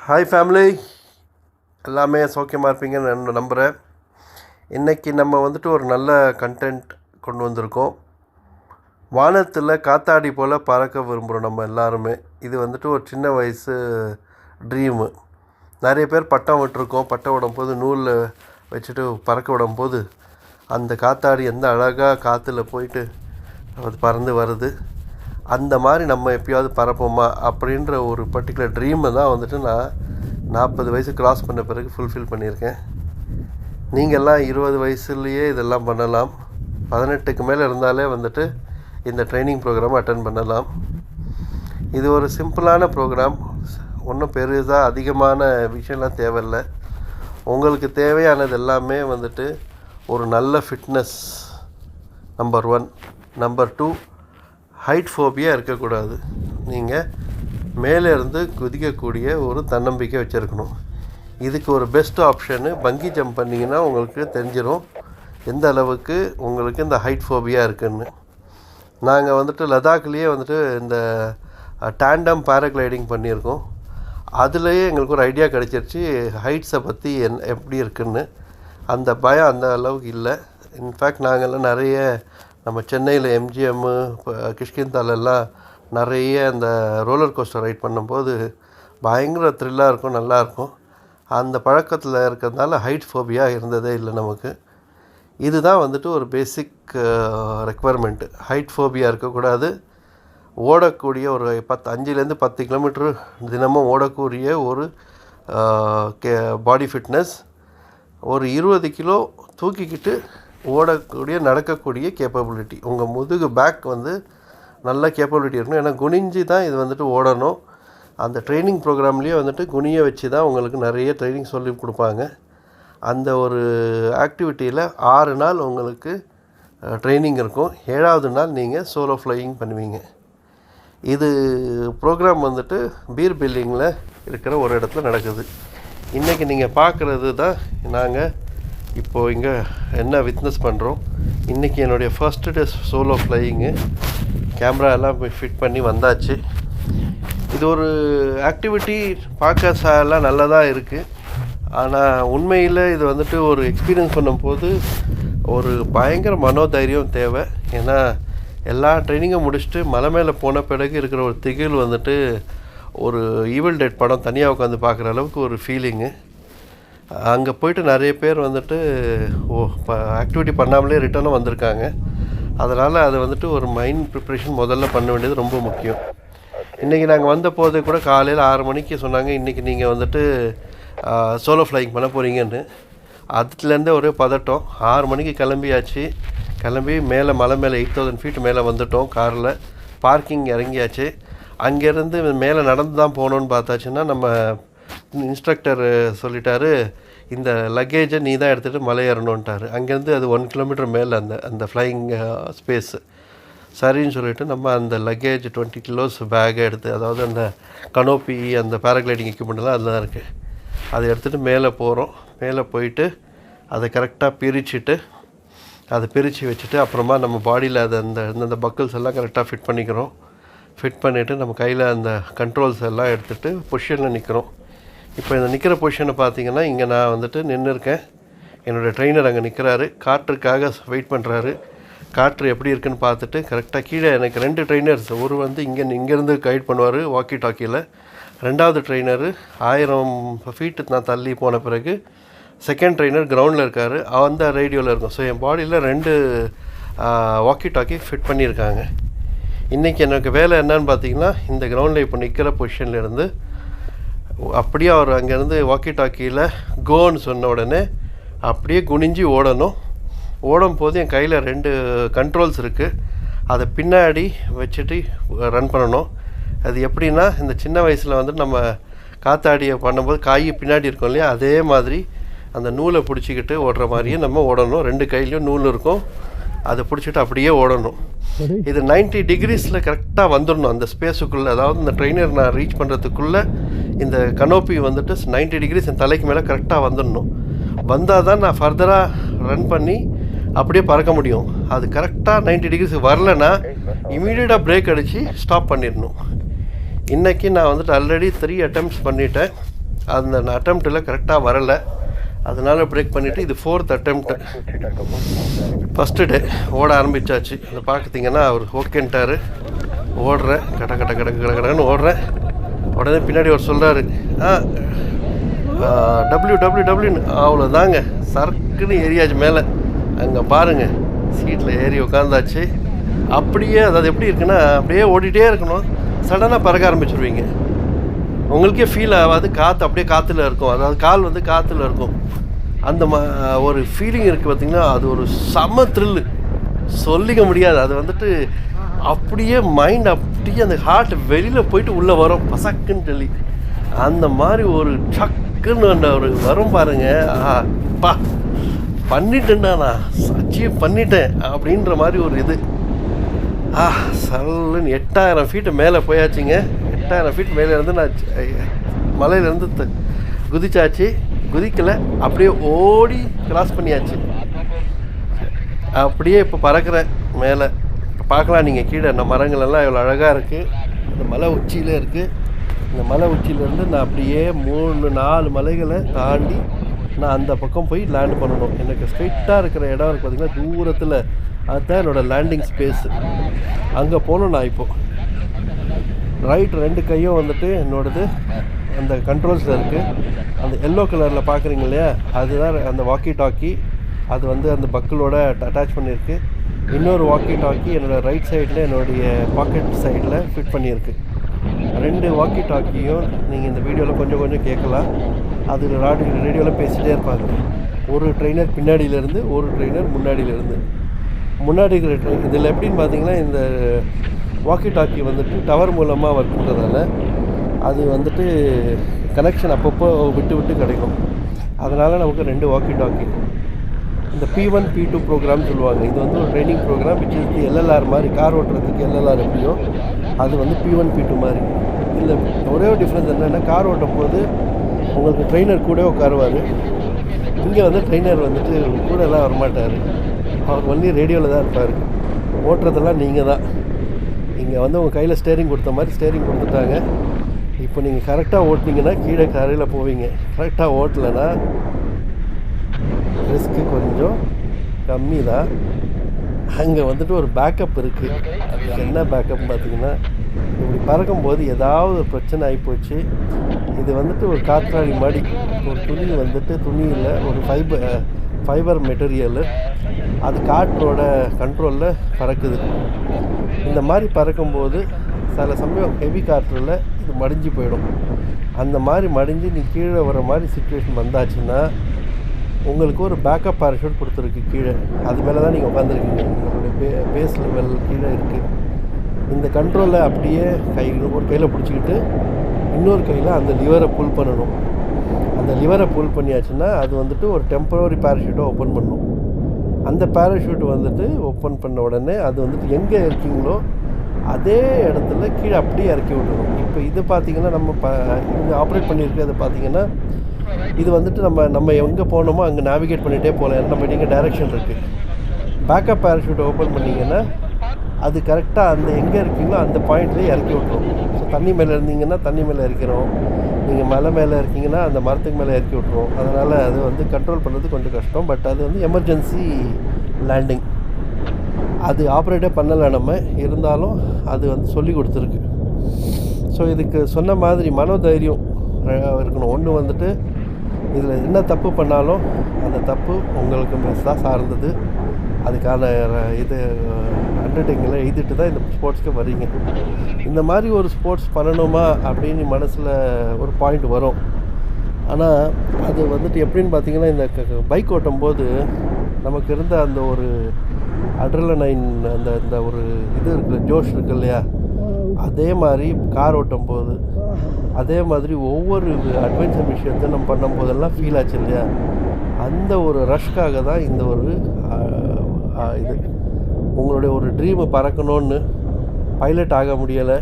Hi family எல்லாமே சௌக்கியமாக இருப்பீங்கன்னு நம்புகிறேன் இன்றைக்கி நம்ம வந்துட்டு ஒரு நல்ல கண்டென்ட் கொண்டு வந்திருக்கோம். வானத்தில் காத்தாடி போல் பறக்க விரும்புகிறோம் நம்ம எல்லாருமே. இது வந்துட்டு ஒரு சின்ன வயசு ட்ரீமு நிறைய பேர் பட்டம் விட்டுருக்கோம். பட்டம் விடும்போது நூலில் வச்சுட்டு பறக்க விடும்போது அந்த காத்தாடி எந்த அழகாக காற்றுல போயிட்டு அது பறந்து வருது. அந்த மாதிரி நம்ம எப்பயாவது பறப்போமா அப்படின்ற ஒரு பர்டிகுலர் ட்ரீமை தான் வந்துட்டு நான் நாற்பது வயசு க்ராஸ் பண்ண பிறகு ஃபுல்ஃபில் பண்ணியிருக்கேன். நீங்கள்லாம் இருபது வயசுலேயே இதெல்லாம் பண்ணலாம். பதினெட்டுக்கு மேலே இருந்தாலே வந்துட்டு இந்த ட்ரைனிங் ப்ரோக்ராம் அட்டன் பண்ணலாம். இது ஒரு சிம்பிளான ப்ரோக்ராம் ஒன்றும் பெருசாக அதிகமான விஷயம்லாம் தேவையில்லை. உங்களுக்கு தேவையானது எல்லாமே வந்துட்டு ஒரு நல்ல fitness number one number two height phobia இருக்கக்கூடாது. நீங்கள் மேலே இருந்து குதிக்கக்கூடிய ஒரு தன்னம்பிக்கை வச்சுருக்கணும். இதுக்கு ஒரு பெஸ்ட் ஆப்ஷனு பங்கி ஜம்ப் பண்ணிங்கன்னா உங்களுக்கு தெரிஞ்சிடும் எந்த அளவுக்கு உங்களுக்கு இந்த ஹைட் ஃபோபியா இருக்குன்னு. நாங்கள் வந்துட்டு லடாக்லேயே வந்துட்டு இந்த டேண்டம் பேராகிளைடிங் பண்ணியிருக்கோம். அதுலேயே எங்களுக்கு ஒரு ஐடியா கிடச்சிருச்சு ஹைட்ஸை பற்றி என் எப்படி இருக்குன்னு. அந்த பயம் அந்த அளவுக்கு இல்லை. இன்ஃபேக்ட் நாங்கள்லாம் நிறைய நம்ம சென்னையில் எம்ஜிஎம்மு இப்போ கிஷ்கிந்தாலெல்லாம் நிறைய அந்த ரோலர் கோஸ்டர் ரைட் பண்ணும்போது பயங்கர த்ரில்லாக இருக்கும் நல்லாயிருக்கும் அந்த பழக்கத்தில் இருக்கிறதுனால ஹைட் ஃபோபியா இருந்ததே இல்லை நமக்கு. இதுதான் வந்துட்டு ஒரு பேசிக் ரெக்குவயர்மெண்ட்டு ஹைட் ஃபோபியா இருக்கக்கூடாது. ஓடக்கூடிய ஒரு பத்து அஞ்சுலேருந்து பத்து கிலோமீட்ரு தினமும் ஓடக்கூடிய ஒரு கே பாடி ஃபிட்னஸ் ஒரு இருபது கிலோ தூக்கிக்கிட்டு ஓடக்கூடிய நடக்கக்கூடிய கேப்பபிலிட்டி உங்கள் முதுகு பேக் வந்து நல்ல கேப்பபிலிட்டி இருக்கணும். ஏன்னா குனிஞ்சு தான் இது வந்துட்டு ஓடணும். அந்த ட்ரைனிங் ப்ரோக்ராம்லேயே வந்துட்டு குனிய வச்சு தான் உங்களுக்கு நிறைய ட்ரைனிங் சொல்லி கொடுப்பாங்க. அந்த ஒரு ஆக்டிவிட்டியில் ஆறு நாள் உங்களுக்கு ட்ரைனிங் இருக்கும். ஏழாவது நாள் நீங்கள் சோலோ ஃப்ளையிங் பண்ணுவீங்க. இது ப்ரோக்ராம் வந்துட்டு பீர் பில்டிங்கில் இருக்கிற ஒரு இடத்துல நடக்குது. இன்றைக்கி நீங்கள் பார்க்குறது தான் நாங்கள் இப்போது இங்கே என்ன விட்னஸ் பண்ணுறோம் இன்றைக்கி என்னுடைய first day solo flying camera எல்லாம் ஃபிட் பண்ணி வந்தாச்சு. இது ஒரு ஆக்டிவிட்டி பார்க்க எல்லாம் நல்லதாக இருக்குது ஆனால் உண்மையில் இது வந்துட்டு ஒரு எக்ஸ்பீரியன்ஸ் பண்ணும்போது ஒரு பயங்கர மனோதைரியம் தேவை. ஏன்னா எல்லா ட்ரைனிங்கும் முடிச்சுட்டு மலை மேலே போன பிறகு இருக்கிற ஒரு திகில் வந்துட்டு ஒரு ஈவில் டேட் படம் தனியாக உட்காந்து பார்க்குற அளவுக்கு ஒரு ஃபீலிங்கு அங்கே போயிட்டு நிறைய பேர் வந்துட்டு ஓ இப்போ ஆக்டிவிட்டி பண்ணாமலே ரிட்டர்னும் வந்திருக்காங்க. அதனால் அது வந்துட்டு ஒரு மைண்ட் ப்ரிப்ரேஷன் முதல்ல பண்ண வேண்டியது ரொம்ப முக்கியம். இன்றைக்கி நாங்கள் வந்த போது கூட காலையில் ஆறு மணிக்கு சொன்னாங்க இன்றைக்கி நீங்கள் வந்துட்டு சோலோ ஃப்ளைங் பண்ண போகிறீங்கன்னு அதுலேருந்தே ஒரே பதட்டம். ஆறு மணிக்கு கிளம்பியாச்சு. கிளம்பி மேலே மலை மேலே எயிட் தௌசண்ட் ஃபீட் மேலே வந்துட்டோம் காரில். பார்க்கிங் இறங்கியாச்சு. அங்கேருந்து மேலே நடந்து தான் போகணுன்னு பார்த்தாச்சுன்னா நம்ம இன்ஸ்ட்ரக்டர் சொல்லிட்டாரு இந்த லக்கேஜை நீ தான் எடுத்துகிட்டு மலை ஏறணுன்ட்டார் அங்கேருந்து அது ஒன் கிலோமீட்டர் மேலே அந்த அந்த ஃப்ளையிங் ஸ்பேஸு சரின்னு சொல்லிவிட்டு நம்ம அந்த லக்கேஜ் டுவெண்ட்டி கிலோஸ் பேக்கை எடுத்து அதாவது அந்த கனோப்பி அந்த பேராகிளைடிங் எக்யூப்மெண்ட்லாம் அதில் தான் இருக்குது அதை எடுத்துகிட்டு மேலே போகிறோம் மேலே போயிட்டு அதை கரெக்டாக பிரிச்சுட்டு அதை பிரித்து வச்சுட்டு அப்புறமா நம்ம பாடியில் அதை அந்த அந்தந்த பக்கிள்ஸ் எல்லாம் கரெக்டாக ஃபிட் பண்ணிக்கிறோம். ஃபிட் பண்ணிவிட்டு நம்ம கையில் அந்த கண்ட்ரோல்ஸ் எல்லாம் எடுத்துகிட்டு பொஷனில் நிற்கிறோம் இப்போ இந்த நிற்கிற பொசிஷனை பார்த்தீங்கன்னா இங்கே நான் வந்துட்டு நின்று இருக்கேன் என்னோடய ட்ரெயினர் அங்கே நிற்கிறாரு காற்றுக்காக வெயிட் பண்ணுறாரு காற்று எப்படி இருக்குன்னு பார்த்துட்டு கரெக்டாக கீழே எனக்கு ரெண்டு ட்ரெயினர்ஸ் ஒரு வந்து இங்கே இங்கேருந்து கைட் பண்ணுவார் வாக்கி டாக்கியில் ரெண்டாவது ட்ரெயினரு ஆயிரம் ஃபீட்டு நான் தள்ளி போன பிறகு செகண்ட் ட்ரெயினர் கிரவுண்டில் இருக்கார். அந்த ரேடியோவில் இருக்கும். ஸோ என் பாடியில் ரெண்டு வாக்கி டாக்கி ஃபிட் பண்ணியிருக்காங்க. இன்றைக்கி எனக்கு வேலை என்னன்னு பார்த்தீங்கன்னா இந்த கிரவுண்டில் இப்போ நிற்கிற பொசிஷன்லேருந்து அப்படியே அவர் அங்கேருந்து வாக்கி டாக்கியில் கோன்னு சொன்ன உடனே அப்படியே குனிஞ்சு ஓடணும். ஓடும் போது என் கையில் ரெண்டு கண்ட்ரோல்ஸ் இருக்குது அதை பின்னாடி வச்சுட்டு ரன் பண்ணணும். அது எப்படின்னா இந்த சின்ன வயசில் வந்து நம்ம காத்தாடியை பண்ணும்போது காய் பின்னாடி இருக்கும் இல்லையா? அதே மாதிரி அந்த நூலை பிடிச்சிக்கிட்டு ஓடுற மாதிரியே நம்ம ஓடணும். ரெண்டு கையிலையும் நூல் இருக்கும். அதை பிடிச்சிட்டு அப்படியே ஓடணும். இது நைன்ட்டி டிகிரிஸில் கரெக்டாக வந்துடணும் அந்த ஸ்பேஸுக்குள்ளே அதாவது இந்த ட்ரெயினர் நான் ரீச் பண்ணுறதுக்குள்ளே இந்த கனோப்பி வந்துட்டு நைன்ட்டி டிகிரிஸ் என் தலைக்கு மேலே கரெக்டாக வந்துடணும் வந்தால் தான் நான் ஃபர்தராக ரன் பண்ணி அப்படியே பறக்க முடியும். அது கரெக்டாக நைன்ட்டி டிகிரிஸ் வரலன்னா இமீடியட்டாக பிரேக் அடித்து ஸ்டாப் பண்ணிடணும் இன்றைக்கி நான் வந்துட்டு ஆல்ரெடி த்ரீ அட்டம்ப்ட்ஸ் பண்ணிட்டேன். அந்த அட்டம்ப்டில் கரெக்டாக வரலை. அதனால் பிரேக் பண்ணிவிட்டு இது ஃபோர்த் அட்டம்ப்ட் ஃபஸ்ட்டு டே ஓட ஆரம்பிச்சாச்சு. அதை பார்க்குறீங்கன்னா அவர் ஓகேன்ட்டார் ஓடுறேன் கட கட கட கட கடன்னு ஓடுறேன் உடனே பின்னாடி அவர் சொல்கிறாரு ஆ டபிள்யூ டபிள்யூ டபிள்யூன்னு அவ்வளோதாங்க சர்க்குன்னு ஏரியாச்சு மேலே. அங்கே பாருங்கள் சீட்டில் ஏறி உட்காந்தாச்சு அப்படியே அதாவது எப்படி இருக்குன்னா அப்படியே ஓடிட்டே இருக்கணும். சடனாக பறக்க ஆரம்பிச்சிருவீங்க. உங்களுக்கே ஃபீல் ஆகாது காற்று அப்படியே காற்றுல இருக்கும். அதாவது கால் வந்து காற்றுல இருக்கும். அந்த ம ஒரு ஃபீலிங் இருக்குது பார்த்திங்கன்னா அது ஒரு செம்ம த்ரில்லு சொல்லிக்க முடியாது. அது வந்துட்டு அப்படியே மைண்ட் அப்படியே அந்த ஹார்ட் வெளியில் போயிட்டு உள்ளே வரும். பசக்குன்னு சொல்லி. அந்த மாதிரி ஒரு டக்குன்னு அந்த ஒரு வரும் பாருங்க. பா பண்ணிட்டேன்டா நான். அச்சீவ் பண்ணிட்டேன் அப்படின்ற மாதிரி ஒரு இது. ஆ சல்லுன்னு எட்டாயிரம் ஃபீட்டு மேலே போயாச்சுங்க. எட்டாயிரம் ஃபீட் மேலேருந்து நான் மலையிலேருந்து குதிச்சாச்சு. குதிக்கலை. அப்படியே ஓடி கிராஸ் பண்ணியாச்சு. அப்படியே இப்போ பறக்கிறேன் மேலே. இப்போ பார்க்கலாம் நீங்கள் கீழே. இந்த மரங்கள் எல்லாம் எவ்வளோ அழகாக இருக்குது இந்த மலை உச்சியில் இருக்குது இந்த மலை உச்சியிலேருந்து நான் அப்படியே மூணு நாலு மலைகளை தாண்டி நான் அந்த பக்கம் போய் லேண்ட் பண்ணணும். எனக்கு ஸ்ட்ரைட்டாக இருக்கிற இடம் இருக்குது பார்த்திங்கன்னா தூரத்தில். அதுதான் என்னோடய லேண்டிங் ஸ்பேஸு அங்கே போகணும் நான் இப்போது ரைட் ரெண்டு கையும் வந்துட்டு என்னோடது அந்த கண்ட்ரோல்ஸில் இருக்குது அந்த எல்லோ கலரில் பார்க்குறீங்க இல்லையா? அதுதான் அந்த வாக்கி டாக்கி அது வந்து அந்த பக்கிளோட அட்டாச் பண்ணியிருக்கு. இன்னொரு வாக்கி டாக்கி என்னோடய ரைட் சைடில் என்னுடைய பாக்கெட் சைடில் ஃபிட் பண்ணியிருக்கு. ரெண்டு வாக்கி டாக்கியும் நீங்கள் இந்த வீடியோவில் கொஞ்சம் கொஞ்சம் கேட்கலாம். அது ராடி ரேடியோவில் பேசிகிட்டே இருப்பாங்க. ஒரு ட்ரெயினர் பின்னாடியிலேருந்து ஒரு ட்ரெயினர் முன்னாடியிலேருந்து. முன்னாடி இருக்கிற ட்ரெயின் இதில் எப்படின்னு பார்த்தீங்கன்னா இந்த வாக்கி டாக்கி வந்துட்டு டவர் மூலமாக ஒர்க் அது வந்துட்டு கனெக்ஷன் அப்பப்போ விட்டு விட்டு கிடைக்கும். அதனால் நமக்கு ரெண்டு வாக்கி டாக்கி இந்த P one P two program சொல்லுவாங்க. இது வந்து ஒரு training program which is LLR மாதிரி கார் ஓட்டுறதுக்கு எல்எல்ஆர் எப்படியோ அது வந்து பி ஒன் பி டூ மாதிரி. இதில் ஒரே ஒரு டிஃப்ரென்ஸ் என்னென்னா கார் ஓட்டும் போது உங்களுக்கு ட்ரெயினர் கூட உட்காருவார். இங்கே வந்து ட்ரெயினர் வந்துட்டு கூட எல்லாம் வரமாட்டார். அவர் ஒன்லி ரேடியோவில் தான் இருப்பார். ஓட்டுறதெல்லாம் நீங்கள் தான் இங்கே வந்து உங்கள் கையில் ஸ்டேரிங் கொடுத்த மாதிரி ஸ்டேரிங் கொடுத்துட்டாங்க. இப்போ நீங்கள் கரெக்டாக ஓட்டினீங்கன்னா கீழே கரையில் போவீங்க. கரெக்டாக ஓட்டலைன்னா ரிஸ்க்கு கொஞ்சம் கம்மி தான் அங்கே வந்துட்டு ஒரு பேக்கப் இருக்குது அது என்ன பேக்கப் பார்த்தீங்கன்னா இப்படி பறக்கும்போது ஏதாவது ஒரு பிரச்சனை ஆகிப்போச்சு இது வந்துட்டு ஒரு காற்றாடி மாதிரி ஒரு துணி வந்துட்டு துணியில் ஒரு ஃபைபர் ஃபைபர் மெட்டீரியலு அது காற்றோட கண்ட்ரோலில் பறக்குது. இந்த மாதிரி பறக்கும்போது சில சமயம் ஹெவி காற்றில் இது மடிஞ்சு போயிடும். அந்த மாதிரி மடிஞ்சு நீ கீழே வர மாதிரி சுச்சுவேஷன் வந்தாச்சுன்னா உங்களுக்கு ஒரு பேக்கப் பேராஷூட் கொடுத்துருக்கு கீழே. அது மேலே தான் நீங்கள் உட்காந்துருக்கீங்க உங்களுடைய பே பேஸ் லெவல் கீழே இருக்குது இந்த கண்ட்ரோலை அப்படியே கை ஒரு கையில் பிடிச்சிக்கிட்டு இன்னொரு கையில் அந்த லிவரை புல் பண்ணணும். அந்த லிவரை புல் பண்ணியாச்சுன்னா அது வந்துட்டு ஒரு டெம்பரவரி பேராஷூட்டை ஓப்பன் பண்ணும். அந்த பேராஷூட் வந்துட்டு ஓப்பன் பண்ண உடனே அது வந்துட்டு எங்கே இருக்கீங்களோ அதே இடத்துல கீழே அப்படியே இறக்கி விட்டுரும். இப்போ இது பார்த்தீங்கன்னா நம்ம ப இங்கே ஆப்ரேட் பண்ணியிருக்கிறது பார்த்தீங்கன்னா இது வந்துட்டு நம்ம நம்ம எங்கே போனோமோ அங்கே நேவிகேட் பண்ணிகிட்டே போகலாம். நம்ம இங்கே டைரெக்ஷன் இருக்குது பேக்கப் பேராஷூட் ஓப்பன் பண்ணிங்கன்னா அது கரெக்டாக அந்த எங்கே இருக்கீங்களோ அந்த பாயிண்ட்லேயே இறக்கி விட்ரும் ஸோ தண்ணி மேலே இருந்தீங்கன்னா தண்ணி மேலே இருக்கிறோம் நீங்கள் மலை மேலே இருக்கீங்கன்னா அந்த மரத்துக்கு மேலே இறக்கி விட்ருவோம் அதனால் அது வந்து கண்ட்ரோல் பண்ணுறது கொஞ்சம் கஷ்டம். பட் அது வந்து எமர்ஜென்சி லேண்டிங் அது ஆப்ரேட்டே பண்ணலை நம்ம. இருந்தாலும் அது வந்து சொல்லி கொடுத்துருக்கு. ஸோ இதுக்கு சொன்ன மாதிரி மனோதைரியம் இருக்கணும். ஒன்று வந்துட்டு இதில் என்ன தப்பு பண்ணாலும் அந்த தப்பு உங்களுக்கு மிஸ் தான் சார்ந்தது. அதுக்கான ர- இது அண்டர்டேக்கிங்லாம் எழுதிட்டு தான் இந்த ஸ்போர்ட்ஸ்க்கு வரீங்க இந்த மாதிரி ஒரு ஸ்போர்ட்ஸ் பண்ணணுமா அப்படின்னு மனசில் ஒரு பாயிண்ட் வரும். ஆனால் அது வந்துட்டு எப்படின்னு பார்த்தீங்கன்னா இந்த பைக் ஓட்டும் போது நமக்கு இருந்த அந்த ஒரு அட்ரலனைன் அந்த இந்த ஒரு இது இருக்குல்ல ஜோஷ் இருக்கு இல்லையா? அதே மாதிரி கார் ஓட்டும் போது அதே மாதிரி ஒவ்வொரு அட்வென்ச்சர் விஷயத்தையும் நம்ம பண்ணும் போதெல்லாம் ஃபீல் ஆச்சு இல்லையா? அந்த ஒரு ரஷ்க்காக தான் இந்த ஒரு இது உங்களுடைய ஒரு ட்ரீமை பறக்கணும்னு பைலட் ஆக முடியலை.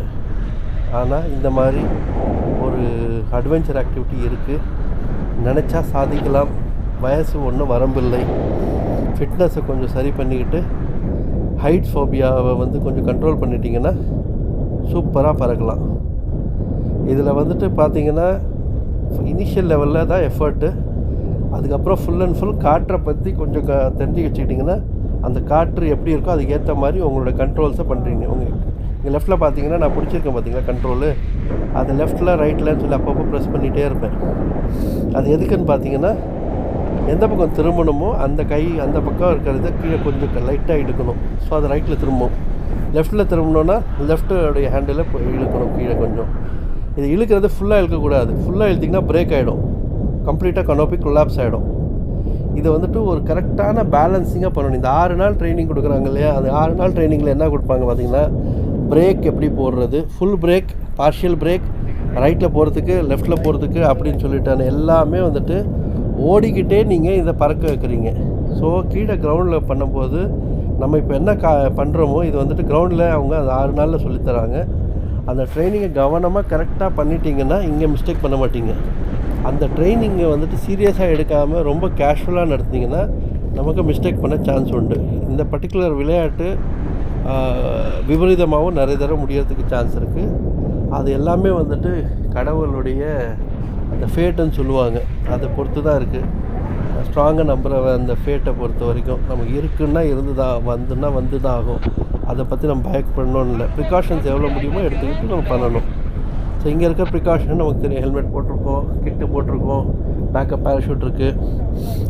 ஆனால் இந்த மாதிரி ஒரு அட்வென்ச்சர் ஆக்டிவிட்டி இருக்குது நினச்சா சாதிக்கலாம். வயசு ஒன்றும் வரம்பில்லை. ஃபிட்னஸை கொஞ்சம் சரி பண்ணிக்கிட்டு ஹைட் ஃபோபியாவை வந்து கொஞ்சம் கண்ட்ரோல் பண்ணிட்டீங்கன்னா சூப்பராக பறக்கலாம். இதில் வந்துட்டு பார்த்தீங்கன்னா இனிஷியல் லெவலில் தான் எஃபர்ட்டு அதுக்கப்புறம் ஃபுல் அண்ட் ஃபுல் காற்றை பற்றி கொஞ்சம் க தெரிஞ்சு வச்சுக்கிட்டிங்கன்னா அந்த காற்று எப்படி இருக்கோ அதுக்கு ஏற்ற மாதிரி உங்களோட கண்ட்ரோல்ஸை பண்ணுறீங்க உங்கள் இங்கே லெஃப்ட்டில் பார்த்தீங்கன்னா நான் பிடிச்சிருக்கேன் பார்த்தீங்களா கண்ட்ரோலு அது லெஃப்ட்டில் ரைட்டில்னு சொல்லி அப்பப்போ ப்ரெஸ் பண்ணிகிட்டே இருப்பேன். அது எதுக்குன்னு பார்த்தீங்கன்னா எந்த பக்கம் திரும்பணுமோ அந்த கை அந்த பக்கம் இருக்கிறத கீழே கொஞ்சம் லைட்டாக இழுக்கணும். ஸோ அது ரைட்டில் திரும்பும். லெஃப்ட்டில் திரும்பணுன்னா லெஃப்ட்டோடைய ஹேண்டில் இழுக்கணும் கீழே கொஞ்சம். இது இழுக்கிறது ஃபுல்லாக இழுக்கக்கூடாது. ஃபுல்லாக இழுத்திங்கன்னா பிரேக் ஆகிடும் கம்ப்ளீட்டாக கனோப்பி கொலாப்ஸ் ஆகிடும் இதை வந்துட்டு ஒரு கரெக்டான பேலன்சிங்காக பண்ணணும். இந்த ஆறு நாள் ட்ரைனிங் கொடுக்குறாங்க இல்லையா? அந்த ஆறு நாள் ட்ரைனிங்கில் என்ன கொடுப்பாங்க பார்த்தீங்கன்னா பிரேக் எப்படி போடுறது? ஃபுல் பிரேக் பார்ஷியல் பிரேக் ரைட்டில் போகிறதுக்கு லெஃப்ட்டில் போகிறதுக்கு அப்படின்னு சொல்லிட்டான. எல்லாமே வந்துட்டு ஓடிக்கிட்டே நீங்கள் இதை பறக்க வைக்கிறீங்க. ஸோ கீழே கிரவுண்டில் பண்ணும்போது நம்ம இப்போ என்ன கா பண்ணுறோமோ இது வந்துட்டு கிரவுண்டில் அவங்க அந்த ஆறு நாளில் சொல்லித்தராங்க அந்த ட்ரைனிங்கை கவனமாக கரெக்டாக பண்ணிட்டீங்கன்னா இங்கே மிஸ்டேக் பண்ண மாட்டீங்க. அந்த ட்ரைனிங்கை வந்துட்டு சீரியஸாக எடுக்காமல் ரொம்ப கேஷுவலாக நடத்திங்கன்னா நமக்கு மிஸ்டேக் பண்ண சான்ஸ் உண்டு. இந்த பர்டிகுலர் விளையாட்டு விபரீதமாகவும் நிறைய தடவை முடியறதுக்கு சான்ஸ் இருக்குது அது எல்லாமே வந்துட்டு கடவுளுடைய அந்த ஃபேட்டுன்னு சொல்லுவாங்க. அதை பொறுத்து தான் இருக்குது ஸ்ட்ராங்காக நம்புகிற அந்த ஃபேட்டை பொறுத்த வரைக்கும் நமக்கு இருக்குன்னா இருந்து தான் வந்துன்னா வந்து தான் ஆகும். அதை பற்றி நம்ம பயக்கப்படணும்னு இல்லை. ப்ரிகாஷன்ஸ் எவ்வளோ முடியுமோ எடுத்துக்கிட்டு நம்ம பண்ணணும். ஸோ இங்கே இருக்க ப்ரிகாஷன் நமக்கு தெரியும். ஹெல்மெட் போட்டிருக்கோம் கிட்டு போட்டிருக்கோம். பேக்கப் பேராஷூட் இருக்குது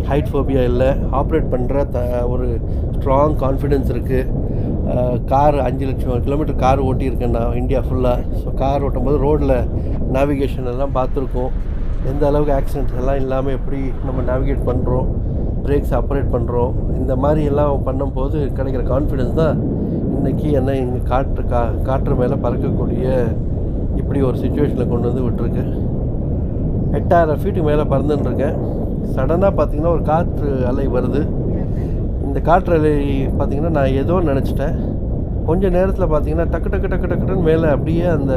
ஹைட் ஃபோபியா இல்லை. ஆப்ரேட் பண்ணுற த ஒரு ஸ்ட்ராங் கான்ஃபிடென்ஸ் இருக்குது கார் அஞ்சு லட்சம் கிலோமீட்டர் கார் ஓட்டியிருக்கேன் நான் இந்தியா ஃபுல்லாக ஸோ கார் ஓட்டும்போது ரோட்டில் நேவிகேஷன் எல்லாம் பார்த்துருக்கோம். எந்த அளவுக்கு ஆக்சிடென்ட்ஸ் எல்லாம் இல்லாமல் எப்படி நம்ம நேவிகேட் பண்ணுறோம் பிரேக்ஸ் ஆப்ரேட் பண்ணுறோம் இந்த மாதிரி எல்லாம் பண்ணும்போது கிடைக்கிற கான்ஃபிடென்ஸ் தான் இன்றைக்கி என்ன இங்கே காற்று கா காற்று மேலே பறக்கக்கூடிய இப்படி ஒரு சுச்சுவேஷனில் கொண்டு வந்து விட்டுருக்கு. எட்டாயிரம் ஃபீட்டுக்கு மேலே பறந்துட்டுருக்கேன் சடனாக பார்த்தீங்கன்னா ஒரு காற்று அலை வருது. இந்த காற்று அலை பார்த்தீங்கன்னா நான் ஏதோ நினச்சிட்டேன். கொஞ்ச நேரத்தில் பார்த்தீங்கன்னா டக்கு டக்கு டக்கு டக்குன்னு மேலே அப்படியே அந்த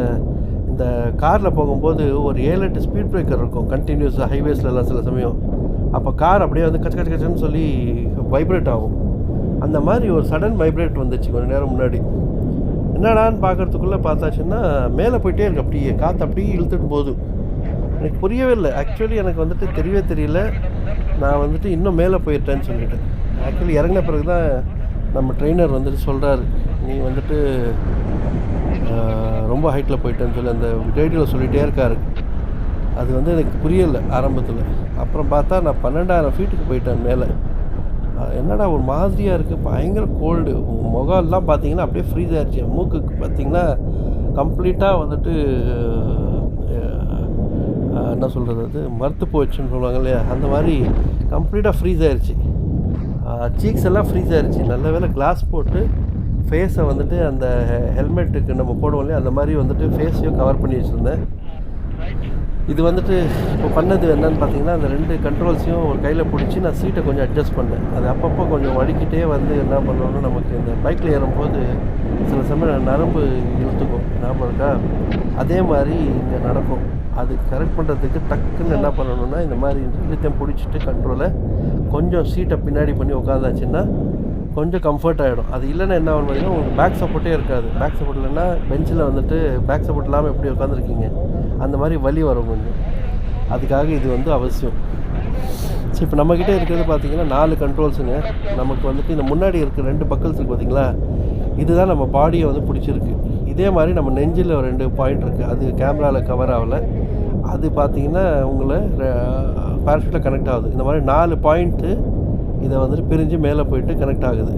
இந்த காரில் போகும்போது ஒரு ஏழு எட்டு ஸ்பீட் பிரேக்கர் இருக்கும். கண்டினியூஸ் ஹைவேஸ்லலாம் சில சமயம். அப்போ கார் அப்படியே வந்து கச்ச கச்ச கச்சன்னு சொல்லி வைப்ரேட் ஆகும். அந்த மாதிரி ஒரு சடன் வைப்ரேட் வந்துச்சு கொஞ்ச நேரம் முன்னாடி. என்னடான்னு பார்க்கறதுக்குள்ளே பார்த்தாச்சுன்னா மேலே போயிட்டே இருக்கு அப்படியே. காற்று அப்படியே இழுத்துட்டு போகுது எனக்கு புரியவே இல்லை. ஆக்சுவலி எனக்கு வந்துட்டு தெரியவே தெரியல. நான் வந்துட்டு இன்னும் மேலே போயிட்டேன்னு சொல்லிட்டு. ஆக்சுவலி இறங்கின பிறகு தான் நம்ம ட்ரெயினர் வந்துட்டு சொல்கிறாரு நீ வந்துட்டு ரொம்ப ஹைட்டில் போயிட்டேன்னு சொல்லி அந்த ரேடியோவில் சொல்லிகிட்டே இருக்காரு. அது வந்து எனக்கு புரியலை ஆரம்பத்தில். அப்புறம் பார்த்தா நான் பன்னெண்டாயிரம் ஃபீட்டுக்கு போயிட்டேன் மேலே. என்னடா ஒரு மாதிரியாக இருக்குது பயங்கர கோல்டு முகம்லாம் பார்த்தீங்கன்னா அப்படியே ஃப்ரீஸ் ஆயிடுச்சு மூக்குக்கு பார்த்தீங்கன்னா கம்ப்ளீட்டாக வந்துட்டு என்ன சொல்கிறது அது? மறுத்து போச்சுன்னு சொல்லுவாங்க இல்லையா? அந்த மாதிரி கம்ப்ளீட்டாக ஃப்ரீஸ் ஆயிடுச்சு சீக்ஸ் எல்லாம் ஃப்ரீஸ் ஆயிடுச்சு நல்ல வேளை கிளாஸ் போட்டு ஃபேஸை வந்துட்டு அந்த ஹெல்மெட்டுக்கு நம்ம போடுவோம் இல்லையா? அந்த மாதிரி வந்துட்டு ஃபேஸையும் கவர் பண்ணி வச்சுருந்தேன். இது வந்துட்டு இப்போ பண்ணது என்னன்னு பார்த்தீங்கன்னா அந்த ரெண்டு கண்ட்ரோல்ஸையும் ஒரு கையில் பிடிச்சி நான் சீட்டை கொஞ்சம் அட்ஜஸ்ட் பண்ணேன். அது அப்பப்போ கொஞ்சம் வழுக்கிட்டே வந்து என்ன பண்ணணும்னா நமக்கு இந்த பைக்கில் ஏறும்போது சில சமயம் நரம்பு இழுத்துக்கும். ஞாபகம் இருக்கா? அதே மாதிரி இங்கே நடக்கும். அது கரெக்ட் பண்ணுறதுக்கு டக்குன்னு என்ன பண்ணணும்னா இந்த மாதிரி இழுத்தம் பிடிச்சிட்டு கண்ட்ரோலை கொஞ்சம் சீட்டை பின்னாடி பண்ணி உட்காந்தாச்சுன்னா கொஞ்சம் கம்ஃபர்ட் ஆகிடும் அது இல்லைன்னா என்ன ஆகும் பார்த்தீங்கன்னா உங்களுக்கு பேக் சப்போர்ட்டே இருக்காது. பேக் சப்போர்ட் இல்லைன்னா பெஞ்சில் வந்துட்டு பேக் சப்போர்ட் இல்லாமல் எப்படி உட்காந்துருக்கீங்க அந்த மாதிரி வலி வரும் கொஞ்சம். அதுக்காக இது வந்து அவசியம். சரி இப்போ நம்மக்கிட்ட இருக்கிறது பார்த்தீங்கன்னா நாலு கண்ட்ரோல்ஸுங்க நமக்கு வந்துட்டு இந்த முன்னாடி இருக்க ரெண்டு பக்கல்ஸ் இருக்குது பார்த்தீங்களா இதுதான் நம்ம பாடியை வந்து பிடிச்சிருக்கு. இதே மாதிரி நம்ம நெஞ்சில் ஒரு ரெண்டு பாயிண்ட் இருக்குது அது கேமராவில் கவர் ஆகலை. அது பார்த்தீங்கன்னா உங்களை பேரஷூட்டில் கனெக்ட் ஆகுது. இந்த மாதிரி நாலு பாயிண்ட்டு இதை வந்துட்டு பிரிஞ்சு மேலே போயிட்டு கனெக்ட் ஆகுது.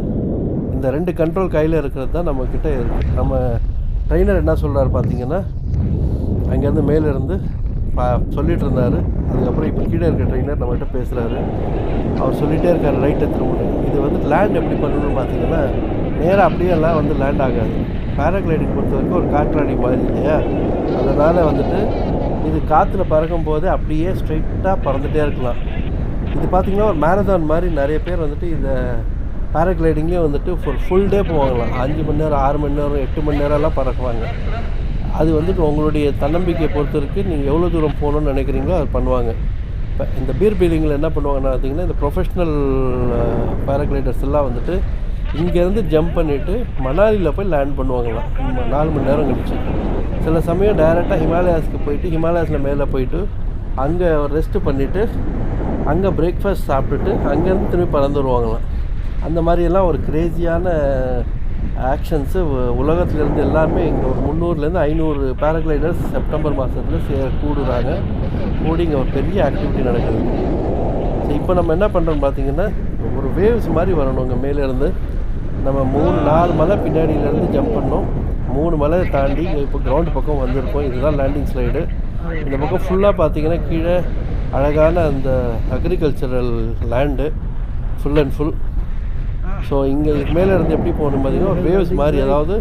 இந்த ரெண்டு கண்ட்ரோல் கையில் இருக்கிறது தான் நம்மக்கிட்ட இருக்குது நம்ம ட்ரைனர் என்ன சொல்கிறார் பார்த்தீங்கன்னா அங்கேருந்து மேலேருந்து பா சொல்லிகிட்டு இருந்தார். அதுக்கப்புறம் இப்போ கீழே இருக்க ட்ரெயினர் நம்மகிட்ட பேசுகிறாரு அவர் சொல்லிகிட்டே இருக்கார் ரைட்டை திரும்ப இது வந்து லேண்ட் எப்படி பண்ணணும்னு பார்த்தீங்கன்னா நேராக அப்படியே எல்லாம் வந்து லேண்ட் ஆகாது. பேராகிளைடிங் பொறுத்த வரைக்கும் ஒரு காற்றாடி மாதிரி இல்லையா? அதனால் வந்துட்டு இது காற்றுல பறக்கும் போது அப்படியே ஸ்ட்ரைட்டாக பறந்துகிட்டே இருக்கலாம். இது பார்த்திங்கன்னா ஒரு மேரதான் மாதிரி நிறைய பேர் வந்துட்டு இந்த பேராகிளைடிங்லேயே வந்துட்டு ஃபுல் ஃபுல் டே போவாங்களாம். அஞ்சு மணி நேரம் ஆறு மணி நேரம் எட்டு மணி நேரம்லாம் பறக்குவாங்க. அது வந்துட்டு உங்களுடைய தன்னம்பிக்கையை பொறுத்தருக்கு இருக்குது நீங்கள் எவ்வளோ தூரம் போகணுன்னு நினைக்கிறீங்களோ அது பண்ணுவாங்க. இப்போ இந்த பீர் பீலிங்கில் என்ன பண்ணுவாங்கன்னா பார்த்தீங்கன்னா இந்த ப்ரொஃபஷ்னல் பேராகிளைடர்ஸ் எல்லாம் வந்துட்டு இங்கேருந்து ஜம்ப் பண்ணிவிட்டு மணாலியில் போய் லேண்ட் பண்ணுவாங்களாம். நாலு மணி நேரம் கழிச்சு. சில சமயம் டைரெக்டாக ஹிமாலயாஸ்க்கு போயிட்டு ஹிமாலயாஸில் மேலே போயிட்டு அங்கே ரெஸ்ட்டு பண்ணிவிட்டு அங்கே பிரேக்ஃபாஸ்ட் சாப்பிட்டுட்டு அங்கேருந்து திரும்பி பறந்து வருவாங்களாம். அந்த மாதிரியெல்லாம் ஒரு க்ரேஸியான ஆக்ஷன்ஸு uh, உலகத்துலேருந்து எல்லாருமே இங்கே ஒரு முந்நூறுலேருந்து ஐநூறு பேராகிளைடர்ஸ் செப்டம்பர் மாதத்தில் சே கூடுறாங்க. கூடி இங்கே ஒரு பெரிய ஆக்டிவிட்டி நடக்குது. ஸோ இப்போ நம்ம என்ன பண்ணுறோம்னு பார்த்தீங்கன்னா ஒரு வேவ்ஸ் மாதிரி வரணும் இங்கே மேலேருந்து. நம்ம மூணு நாலு மலை பின்னாடியிலேருந்து ஜம்ப் பண்ணோம். மூணு மலை தாண்டி இப்போ கிரவுண்ட் பக்கம் வந்திருக்கோம். இதுதான் லேண்டிங் ஸ்லைடு இந்த பக்கம் ஃபுல்லாக பார்த்தீங்கன்னா கீழே அழகான அந்த agricultural land full and full so இங்கே மேலே இருந்து எப்படி போகணும் பார்த்தீங்கன்னா வேவ்ஸ் மாதிரி அதாவது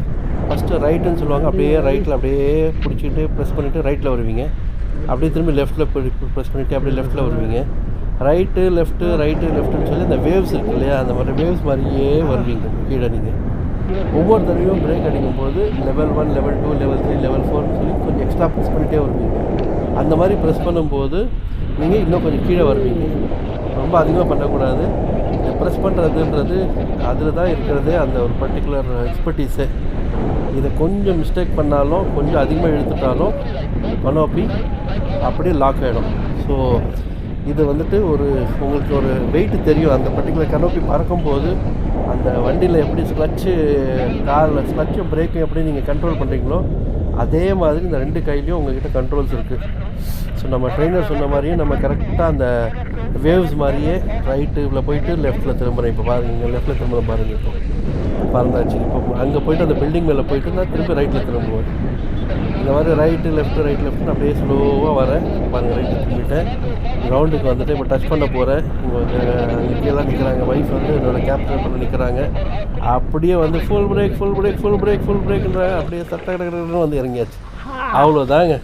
ஃபஸ்ட்டு ரைட்டுன்னு சொல்லுவாங்க அப்படியே ரைட்டில் அப்படியே பிடிச்சிட்டு ப்ரெஸ் பண்ணிவிட்டு ரைட்டில் வருவீங்க. அப்படியே திரும்பி லெஃப்ட்டில் ப்ரெஸ் பண்ணிவிட்டு அப்படியே லெஃப்ட்டில் வருவீங்க. ரைட்டு லெஃப்ட்டு ரைட்டு லெஃப்ட்டுன்னு சொல்லி இந்த வேவ்ஸ் இருக்கு இல்லையா அந்த மாதிரி வேவ்ஸ் மாதிரியே வருவீங்க கீழே நீங்கள் ஒவ்வொரு தடவையும் பிரேக் அடிக்கும் போது level one level two level three level ஃபோர்னு சொல்லி கொஞ்சம் எக்ஸ்ட்ரா ப்ரெஸ் பண்ணிகிட்டே வருவீங்க. அந்த மாதிரி ப்ரெஸ் பண்ணும்போது நீங்கள் இன்னும் கொஞ்சம் கீழே வருவீங்க. ரொம்ப அதிகமாக பண்ணக்கூடாது. இந்த ப்ரெஸ் பண்ணுறதுன்றது அதில் தான் இருக்கிறது அந்த ஒரு பர்டிகுலர் எக்ஸ்பர்டீஸு இதை கொஞ்சம் மிஸ்டேக் பண்ணாலும் கொஞ்சம் அதிகமாக இழுத்துட்டாலும் மனோப்பி அப்படியே லாக் ஆகிடும் ஸோ இது வந்துட்டு ஒரு உங்களுக்கு ஒரு வெயிட்டு தெரியும். அந்த பர்டிகுலர் கனோப்பி பறக்கும்போது அந்த வண்டியில் எப்படி ஸ்க்ளச்சு காரில் ஸ்க்ளச்சும் பிரேக்கும் எப்படி நீங்கள் கண்ட்ரோல் பண்ணுறீங்களோ அதே மாதிரி இந்த ரெண்டு கையிலையும் உங்ககிட்ட கண்ட்ரோல்ஸ் இருக்குது ஸோ நம்ம ட்ரெயினர் சொன்ன மாதிரியே நம்ம கரெக்டாக அந்த வேவ்ஸ் மாதிரியே ரைட்டில் போயிட்டு லெஃப்ட்டில் திரும்புகிறேன் இப்போ பாருங்க இங்கே லெஃப்ட்டில் திரும்ப பாருங்க இப்போ பறந்தாச்சு இப்போ அங்கே போயிட்டு அந்த பில்டிங் மேலே போயிட்டு நான் திரும்பி ரைட்டில் திரும்புவேன். இந்த மாதிரி ரைட்டு லெஃப்ட்டு ரைட் லெஃப்ட்னு அப்படியே ஸ்லோவாக வரேன். பாருங்க ரைட்டு திரும்பிட்டேன். கிரவுண்டுக்கு வந்துட்டு இப்போ டச் பண்ண போகிறேன் இங்கே நிற்கலாம் நிற்கிறாங்க ஒய்ஃப் வந்து என்னோடய கேப்டன் பண்ணி நிற்கிறாங்க அப்படியே வந்து full brake full brake full brake full பிரேக்ன்றாங்க அப்படியே சட்ட கிடக்கிறன்னு வந்து இறங்கியாச்சு. அவ்வளோதாங்க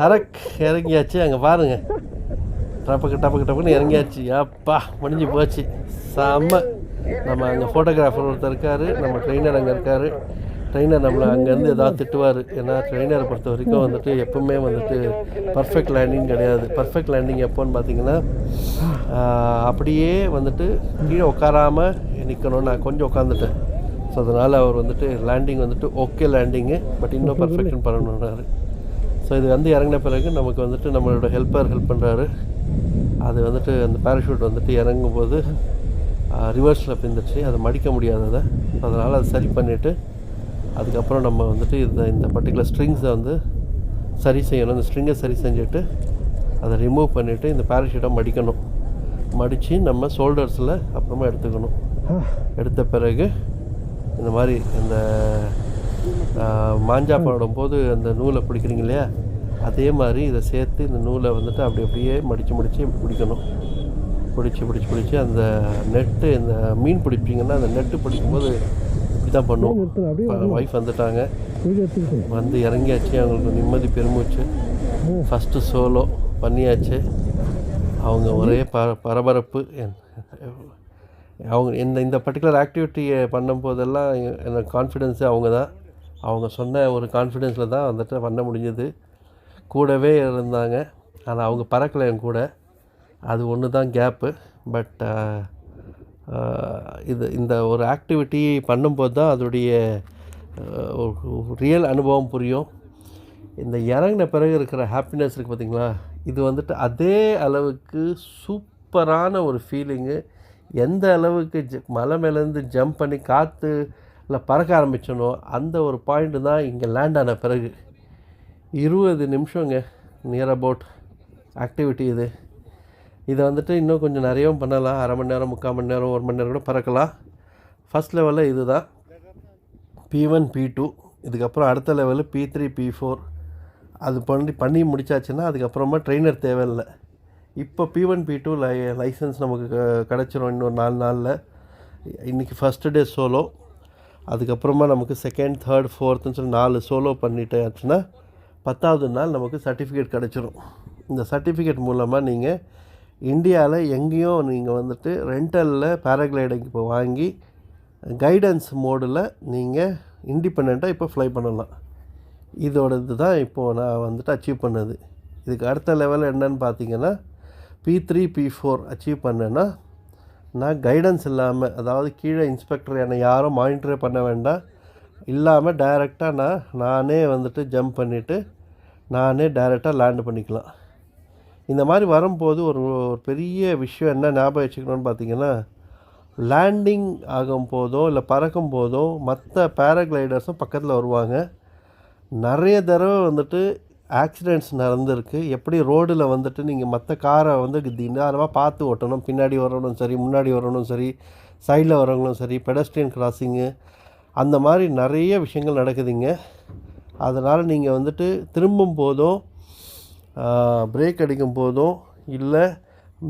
சரக் இறங்கியாச்சு. அங்கே பாருங்க. டப்பக்கு டப்பக்கு டப்புன்னு இறங்கியாச்சு. அப்பா முடிஞ்சு போச்சு. செம்ம நம்ம அங்கே ஃபோட்டோகிராஃபர் ஒருத்தர் இருக்கார். நம்ம ட்ரெயினர் அங்கே இருக்கார். ட்ரெயினர் நம்மளை அங்கேருந்து ஏதாவது திட்டுவார். ஏன்னா ட்ரெயினரை பொறுத்த வரைக்கும் வந்துட்டு எப்பவுமே வந்துட்டு பர்ஃபெக்ட் லேண்டிங் கிடையாது. பர்ஃபெக்ட் லேண்டிங் எப்போன்னு பார்த்தீங்கன்னா அப்படியே வந்துட்டு கீழே உட்காராமல் நிற்கணும் நான் கொஞ்சம் உட்காந்துட்டேன் ஸோ அதனால் அவர் வந்துட்டு லேண்டிங் வந்துட்டு ஓகே லேண்டிங்கு பட் இன்னும் பர்ஃபெக்ட்னு பண்ணணுன்றாரு ஸோ இது வந்து இறங்கின பிறகு நமக்கு வந்துட்டு நம்மளோட ஹெல்ப்பர் ஹெல்ப் பண்ணுறாரு அது வந்துட்டு அந்த பேராஷூட் வந்துட்டு இறங்கும் போது ரிவர்ஸில் பிந்துச்சு அதை மடிக்க முடியாததை. அதனால் அதை சரி பண்ணிவிட்டு அதுக்கப்புறம் நம்ம வந்துட்டு இந்த இந்த பர்டிகுலர் ஸ்ட்ரிங்ஸை வந்து சரி செய்யணும். இந்த ஸ்ட்ரிங்கை சரி செஞ்சுட்டு அதை ரிமூவ் பண்ணிவிட்டு இந்த பேராஷூட்டை மடிக்கணும். மடித்து நம்ம ஷோல்டர்ஸில் அப்புறமா எடுத்துக்கணும். எடுத்த பிறகு இந்த மாதிரி இந்த மாஞ்சா போது அந்த நூலை பிடிக்கிறீங்க இல்லையா? அதே மாதிரி இதை சேர்த்து இந்த நூலை வந்துட்டு அப்படி அப்படியே மடித்து மடித்து பிடிக்கணும். பிடிச்சி பிடிச்சி பிடிச்சி அந்த நெட்டு இந்த மீன் பிடிப்பீங்கன்னா அந்த நெட்டு பிடிக்கும்போது இப்படி தான் பண்ணுவோம் ஒய்ஃப் வந்துட்டாங்க. வந்து இறங்கியாச்சு அவங்களுக்கு நிம்மதி பெருமூச்சு. ஃபஸ்ட்டு சோலோ பண்ணியாச்சு. அவங்க ஒரே ப பரபரப்பு. அவங்க இந்த இந்த பர்டிகுலர் ஆக்டிவிட்டியை பண்ணும்போதெல்லாம் எனக்கு கான்ஃபிடென்ஸு அவங்க தான். அவங்க சொன்ன ஒரு கான்ஃபிடென்ஸில் தான் வந்துட்டு பண்ண முடிஞ்சது. கூடவே இருந்தாங்க. ஆனால் அவங்க பறக்கலை என் கூட. அது ஒன்று தான் கேப்பு பட் இது இந்த ஒரு ஆக்டிவிட்டி பண்ணும்போது தான் அதோடைய ரியல் அனுபவம் புரியும். இந்த இறங்கின பிறகு இருக்கிற ஹாப்பினஸ் இருக்குது பார்த்தீங்களா இது வந்துட்டு அதே அளவுக்கு சூப்பரான ஒரு ஃபீலிங்கு எந்த அளவுக்கு ஜ மலை மேலேருந்து ஜம்ப் பண்ணி காற்றுல பறக்க ஆரம்பிச்சனோ அந்த ஒரு பாயிண்ட்டு தான் இங்கே லேண்ட் ஆன பிறகு. இருபது நிமிஷங்க நியர் அபவுட் ஆக்டிவிட்டி இது. இதை வந்துட்டு இன்னும் கொஞ்சம் நிறையவும் பண்ணலாம். அரை மணி நேரம் முக்கால் மணி நேரம் ஒரு மணி நேரம் கூட பறக்கலாம். ஃபஸ்ட் லெவலில் இது தான். பி ஒன் பி டூ இதுக்கப்புறம் அடுத்த level P three P four அது பண்ணி பண்ணி முடிச்சாச்சுன்னா அதுக்கப்புறமா ட்ரெயினர் தேவையில்லை. இப்போ பி ஒன் பி டூ லை லைசன்ஸ் நமக்கு கிடச்சிரும் இன்னொரு நாலு நாளில். இன்றைக்கி ஃபஸ்ட்டு டே சோலோ அதுக்கப்புறமா நமக்கு செகண்ட் தேர்ட் ஃபோர்த்துன்னு சொல்லி நாலு சோலோ பண்ணிட்டாச்சுன்னா பத்தாவது நாள் நமக்கு சர்டிஃபிகேட் கிடச்சிரும். இந்த சர்டிஃபிகேட் மூலமாக நீங்கள் இந்தியாவில் எங்கேயும் நீங்கள் வந்துட்டு ரெண்டலில் பேராகிளைடிங் இப்போ வாங்கி கைடன்ஸ் மோடில் நீங்கள் இண்டிபெண்ட்டாக இப்போ ஃப்ளை பண்ணலாம். இதோட இதுதான் இப்போது நான் வந்துட்டு அச்சீவ் பண்ணது. இதுக்கு அடுத்த லெவல் என்னன்னு பார்த்தீங்கன்னா P three P four achieve பண்ணேன்னா நான் கைடன்ஸ் இல்லாமல் அதாவது கீழே இன்ஸ்பெக்டர் என்னை யாரும் மானிட்டரே பண்ண வேண்டாம். இல்லாமல் டைரெக்டாக நான் நானே வந்துட்டு ஜம்ப் பண்ணிவிட்டு நானே டைரெக்டாக லேண்டு பண்ணிக்கலாம். இந்த மாதிரி வரும்போது ஒரு ஒரு பெரிய விஷயம் என்ன ஞாபகம் வச்சுக்கணும்னு பார்த்தீங்கன்னா லேண்டிங் ஆகும் போதோ இல்லை பறக்கும் போதோ மற்ற பேராகிளைடர்ஸும் பக்கத்தில் வருவாங்க. நிறைய தடவை வந்துட்டு ஆக்சிடெண்ட்ஸ் நடந்திருக்கு. எப்படி ரோடில் வந்துட்டு நீங்கள் மற்ற காரை வந்து நிதானமாக பார்த்து ஓட்டணும். பின்னாடி வரணும் சரி முன்னாடி வரணும் சரி சைடில் வரவங்களும் சரி பெடஸ்ட்ரியன் கிராசிங்கு அந்த மாதிரி நிறைய விஷயங்கள் நடக்குதுங்க. அதனால் நீங்கள் வந்துட்டு திரும்பும் போதும் பிரேக் அடிக்கும் போதும் இல்லை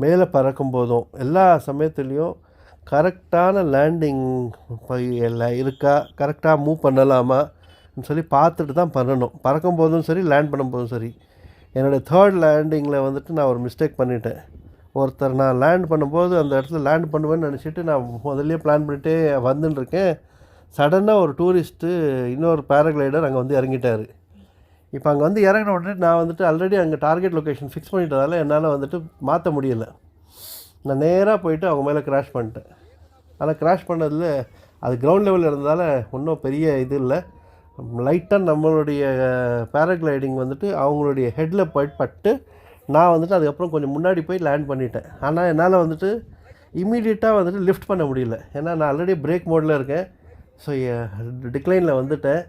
மேலே பறக்கும் போதும் எல்லா சமயத்துலேயும் கரெக்டான லேண்டிங் எல்லாம் இருக்கா கரெக்டாக மூவ் பண்ணலாமா சொல்லி பார்த்துட்டு தான் பண்ணணும். பறக்கும் போதும் சரி லேண்ட் பண்ணும்போதும் சரி. என்னோடய தேர்ட் லேண்டிங்கில் வந்துட்டு நான் ஒரு மிஸ்டேக் பண்ணிட்டேன். ஒருத்தர் நான் லேண்ட் பண்ணும்போது அந்த இடத்துல லேண்ட் பண்ணுவேன்னு நினச்சிட்டு நான் முதல்லயே பிளான் பண்ணிட்டே வந்துட்டுருக்கேன் சடனாக ஒரு டூரிஸ்ட்டு இன்னொரு பேராகிளைடர் அங்கே வந்து இறங்கிட்டார். இப்போ அங்கே வந்து இறங்கின உடனே நான் வந்துட்டு ஆல்ரெடி அங்கே டார்கெட் லொக்கேஷன் ஃபிக்ஸ் பண்ணிட்டதால என்னால் வந்துட்டு மாற்ற முடியல. நான் நேராக போயிட்டு அவங்க மேலே க்ராஷ் பண்ணிட்டேன். ஆனால் க்ராஷ் பண்ணதில் அது கிரவுண்ட் லெவலில் இருந்ததால் ஒன்றும் பெரிய இது இல்லை. லைட்டாக நம்மளுடைய பேராகிளைடிங் வந்துட்டு அவங்களுடைய ஹெட்டில் போயிட்டு பட்டு நான் வந்துட்டு அதுக்கப்புறம் கொஞ்சம் முன்னாடி போய் லேண்ட் பண்ணிட்டேன். ஆனால் என்னால் வந்துட்டு இம்மீடியட்டாக வந்துட்டு லிஃப்ட் பண்ண முடியல. ஏன்னா நான் ஆல்ரெடி பிரேக் மோடில் இருக்கேன். ஸோ டிக்ளைனில் வந்துட்டேன்.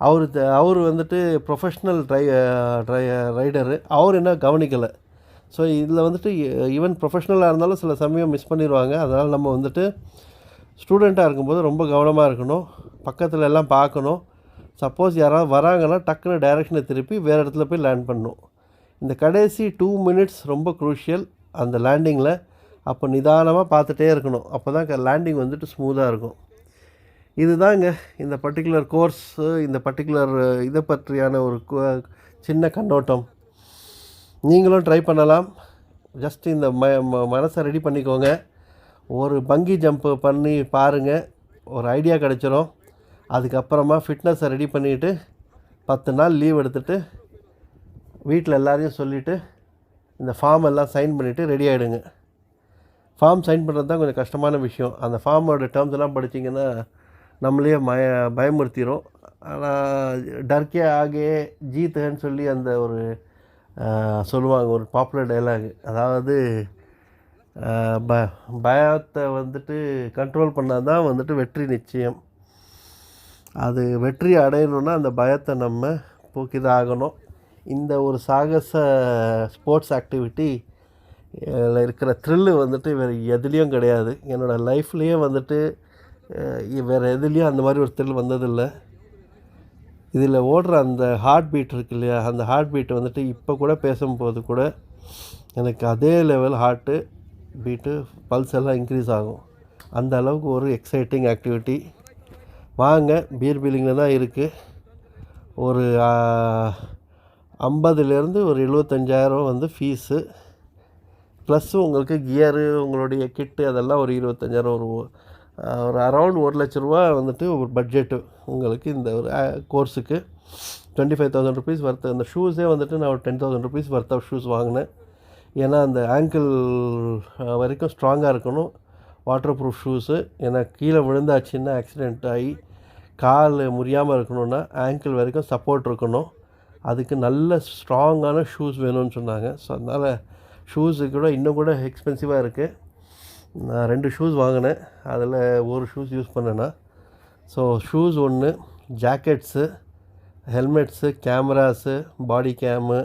அவர் அவர் வந்துட்டு ப்ரொஃபஷ்னல் ட்ரை ட்ரை ரைடரு அவர் என்ன கவனிக்கலை. ஸோ இதில் வந்துட்டு ஈவன் ப்ரொஃபஷ்னலாக இருந்தாலும் சில சமயம் மிஸ் பண்ணிடுவாங்க அதனால் நம்ம வந்துட்டு ஸ்டூடெண்ட்டாக இருக்கும்போது ரொம்ப கவனமாக இருக்கணும். பக்கத்தில் எல்லாம் பார்க்கணும். சப்போஸ் யாராவது வராங்கன்னா டக்குன்னு டைரெக்ஷனை திருப்பி வேறு இடத்துல போய் லேண்ட் பண்ணணும். இந்த கடைசி டூ மினிட்ஸ் ரொம்ப க்ரூஷியல் அந்த லேண்டிங்கில் அப்போ நிதானமாக பார்த்துட்டே இருக்கணும். அப்போ தான் லேண்டிங் வந்துட்டு ஸ்மூத்தாக இருக்கும். இதுதாங்க இந்த பர்டிகுலர் கோர்ஸு இந்த பர்டிகுலர் இதை பற்றியான ஒரு சின்ன கண்ணோட்டம். நீங்களும் ட்ரை பண்ணலாம். ஜஸ்ட் இந்த ம ம- மனசை ரெடி பண்ணிக்கோங்க. ஒரு பங்கி ஜம்ப்பு பண்ணி பாருங்கள் ஒரு ஐடியா கிடச்சிரும். அதுக்கப்புறமா ஃபிட்னஸை ரெடி பண்ணிவிட்டு பத்து நாள் லீவ் எடுத்துகிட்டு வீட்டில் எல்லாரையும் சொல்லிவிட்டு இந்த ஃபார்ம் எல்லாம் சைன் பண்ணிவிட்டு ரெடி ஆகிடுங்க ஃபார்ம் சைன் பண்ணுறது தான் கொஞ்சம் கஷ்டமான விஷயம். அந்த ஃபார்மோட டேர்ம்ஸ் எல்லாம் படிச்சிங்கன்னா நம்மளையே மய பயமுறுத்திடும் ஆனால் டர்க்கே ஆகே ஜீத்துன்னு சொல்லி அந்த ஒரு சொல்லுவாங்க ஒரு பாப்புலர் டைலாக் அதாவது ப பயத்தை வந்துட்டு கண்ட்ரோல் பண்ணால் தான் வந்துட்டு வெற்றி நிச்சயம். அது வெற்றி அடையணும்னா அந்த பயத்தை நம்ம போக்கிதான் ஆகணும் இந்த ஒரு சாகச ஸ்போர்ட்ஸ் ஆக்டிவிட்டி இருக்கிற த்ரில்லு வந்துட்டு வேறு எதுலேயும் கிடையாது. என்னோடய லைஃப்லேயே வந்துட்டு வேறு எதுலேயும் அந்த மாதிரி ஒரு த்ரில் வந்ததில்லை. இதில் ஓடுற அந்த ஹார்ட் பீட் இருக்கு இல்லையா? அந்த ஹார்ட் பீட் வந்துட்டு இப்போ கூட பேசும்போது கூட எனக்கு அதே லெவல் ஹார்ட்டு பீட்டு பல்ஸ் எல்லாம் இன்க்ரீஸ் ஆகும். அந்த அளவுக்கு ஒரு எக்ஸைட்டிங் ஆக்டிவிட்டி வாங்க பீர் பில்லிங்கில் தான் இருக்குது ஒரு ஐம்பதுலேருந்து ஒரு எழுபத்தஞ்சாயிரம் வந்து ஃபீஸு ப்ளஸ் உங்களுக்கு கியரு உங்களுடைய கிட்டு அதெல்லாம் ஒரு இருபத்தஞ்சாயிரம் ஒரு ஒரு அரௌண்ட் ஒரு லட்ச ரூபா வந்துட்டு ஒரு பட்ஜெட்டு உங்களுக்கு இந்த ஒரு கோர்ஸுக்கு twenty five thousand rupees worth அந்த ஷூஸே வந்துட்டு நான் ஒரு ten thousand rupees worth of shoes வாங்கினேன். ஏன்னா அந்த ஆங்கிள் வரைக்கும் ஸ்ட்ராங்காக இருக்கணும். வாட்டர் ப்ரூஃப் ஷூஸு ஏன்னா கீழே விழுந்தாச்சுன்னா ஆக்சிடெண்ட் ஆகி கால் முறியாமல் இருக்கணும்னா ஆங்கிள் வரைக்கும் சப்போர்ட் இருக்கணும். அதுக்கு நல்ல ஸ்ட்ராங்கான ஷூஸ் வேணும்னு சொன்னாங்க. ஸோ அதனால் ஷூஸு கூட இன்னும் கூட எக்ஸ்பென்சிவாக இருக்குது நான் ரெண்டு ஷூஸ் வாங்கினேன். அதில் ஒரு ஷூஸ் யூஸ் பண்ணேன்னா. ஸோ ஷூஸ் ஒன்று jackets helmets cameras body cam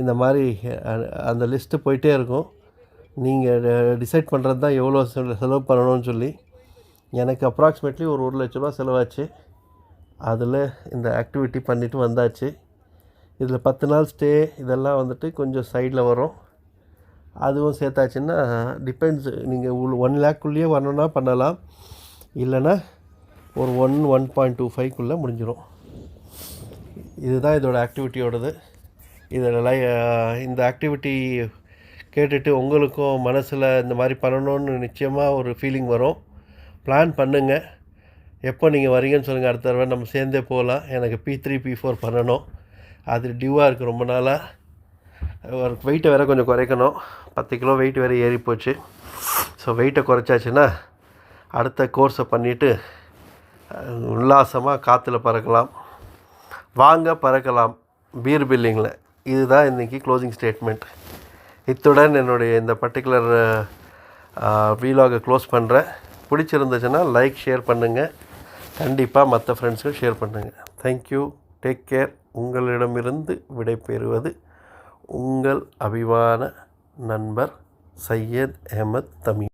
இந்த மாதிரி அந்த லிஸ்ட்டு போயிட்டே இருக்கும். நீங்கள் டிசைட் பண்ணுறது தான் எவ்வளோ செலவு பண்ணணும்னு சொல்லி. எனக்கு அப்ராக்சிமேட்லி ஒரு ஒரு லட்ச ரூபா செலவாச்சு. அதில் இந்த ஆக்டிவிட்டி பண்ணிவிட்டு வந்தாச்சு. இதில் பத்து நாள் ஸ்டே இதெல்லாம் வந்துட்டு கொஞ்சம் சைடில் வரும். அதுவும் சேர்த்தாச்சுன்னா டிபெண்ட்ஸ் நீங்கள் உள் ஒன் லேக்குள்ளேயே வரணுன்னா பண்ணலாம். இல்லைன்னா ஒரு ஒன் ஒன் பாயிண்ட் டூ ஃபைவ்க்குள்ளே முடிஞ்சிடும் இதுதான் இதோட ஆக்டிவிட்டியோடது இதில் லை இந்த ஆக்டிவிட்டி கேட்டுட்டு உங்களுக்கும் மனசில் இந்த மாதிரி பண்ணணும்னு நிச்சயமாக ஒரு ஃபீலிங் வரும். பிளான் பண்ணுங்கள் எப்போ நீங்கள் வரீங்கன்னு சொல்லுங்கள் அடுத்த தடவை நம்ம சேர்ந்தே போகலாம். எனக்கு பி த்ரீ பி ஃபோர் பண்ணணும். அது டியூவாக இருக்குது ரொம்ப நாளாக ஒரு வெயிட்டை வேறு கொஞ்சம் குறைக்கணும். பத்து கிலோ வெயிட் வேறு ஏறி போச்சு. ஸோ வெயிட்டை குறைச்சாச்சுன்னா அடுத்த கோர்ஸை பண்ணிவிட்டு உல்லாசமாக காற்றுல பறக்கலாம். வாங்க பறக்கலாம். பீர் பில்லிங்கில் இதுதான் இன்றைக்கி க்ளோசிங் ஸ்டேட்மெண்ட் இத்துடன் என்னுடைய இந்த பர்டிகுலர் வீலாகை க்ளோஸ் பண்ணுறேன் பிடிச்சிருந்துச்சுன்னா லைக் ஷேர் பண்ணுங்கள் கண்டிப்பாக மற்ற ஃப்ரெண்ட்ஸுக்கும் ஷேர் பண்ணுங்கள் தேங்க்யூ டேக் கேர் உங்களிடமிருந்து விடைபெறுவது உங்கள் அபிமான நண்பர் சையத் அஹமத் தமிழ்.